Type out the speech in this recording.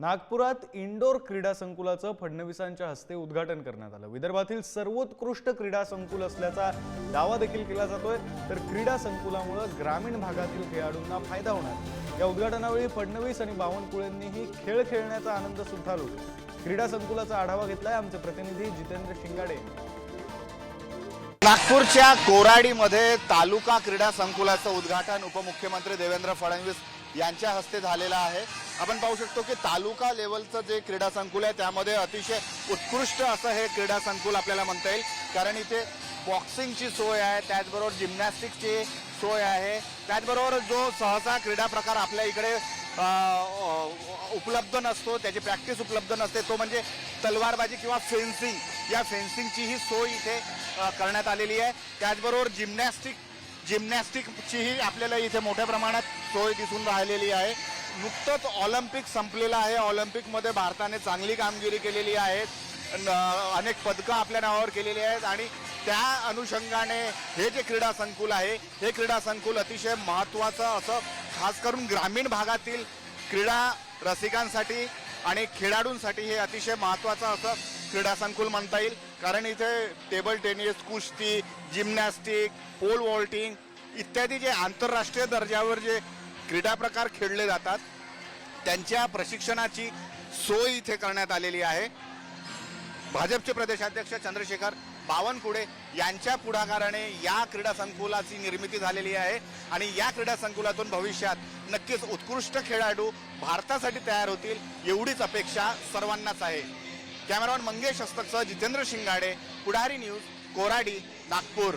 नागपुरात इंडोर क्रीडा संकुलाचं फडणवीसांच्या हस्ते उद्घाटन करण्यात आलं. विदर्भातील सर्वोत्कृष्ट क्रीडा संकुल असल्याचा दावा देखील केला जातोय. तर क्रीडा संकुलामुळे ग्रामीण भागातील खेळाडूंना फायदा होणार. या उद्घाटनावेळी फडणवीस आणि बावनकुळेंनीही खेळ खेळण्याचा आनंद सुद्धा लुटला क्रीडा संकुलाचा आढावा घेतलाय आमचे प्रतिनिधी जितेंद्र शिंगाडे. नागपूरच्या कोराडीमध्ये तालुका क्रीडा संकुलाचं उद्घाटन उपमुख्यमंत्री देवेंद्र फडणवीस यांच्या हस्ते झालेलं आहे. आपण पाहू शकतो की तालुका लेवलचं जे क्रीडा संकुल आहे त्यामध्ये अतिशय उत्कृष्ट असं हे क्रीडा संकुल आपल्याला म्हणता येईल. कारण इथे बॉक्सिंगची सोय आहे त्याचबरोबर जिम्नॅस्टिकची सोय आहे त्याचबरोबर जो सहसा क्रीडा प्रकार आपल्या इकडे उपलब्ध नसतो त्याची प्रॅक्टिस उपलब्ध नसते. तो म्हणजे तलवारबाजी किंवा फेन्सिंग या फेन्सिंगची ही सोय इथे करण्यात आलेली आहे. त्याचबरोबर जिम्नॅस्टिक जिम्नॅस्टिकचीही आपल्याला इथे मोठ्या प्रमाणात सोय दिसून राहिलेली आहे. नुकतंच ऑलिम्पिक संपलेलं आहे. ऑलिम्पिकमध्ये भारताने चांगली कामगिरी केलेली आहे. न- अनेक पदकं आपल्या नावावर केलेली आहेत आणि त्या अनुषंगाने हे जे क्रीडा संकुल आहे हे क्रीडा संकुल अतिशय महत्त्वाचं असं खास करून ग्रामीण भागातील क्रीडा रसिकांसाठी आणि खेळाडूंसाठी हे अतिशय महत्त्वाचं असं क्रीडा संकुल म्हणता येईल. कारण इथे टेबल टेनिस कुस्ती जिम्नॅस्टिक पोल वॉल्टिंग इत्यादी जे आंतरराष्ट्रीय दर्जावर जे क्रीडा प्रकार खेळले जातात त्यांच्या प्रशिक्षणाची सोय इथे करण्यात आलेली आहे. भाजपचे प्रदेशाध्यक्ष चंद्रशेखर बावनकुळे यांच्या पुढाकाराने या क्रीडा संकुलाची निर्मिती झालेली आहे. आणि या क्रीडा संकुलातून भविष्यात नक्कीच उत्कृष्ट खेळाडू भारतासाठी तयार होतील एवढीच अपेक्षा सर्वांनाच आहे. कॅमेरामॅन मंगेश हस्तकसह जितेंद्र शिंगाडे पुढारी न्यूज कोराडी नागपूर.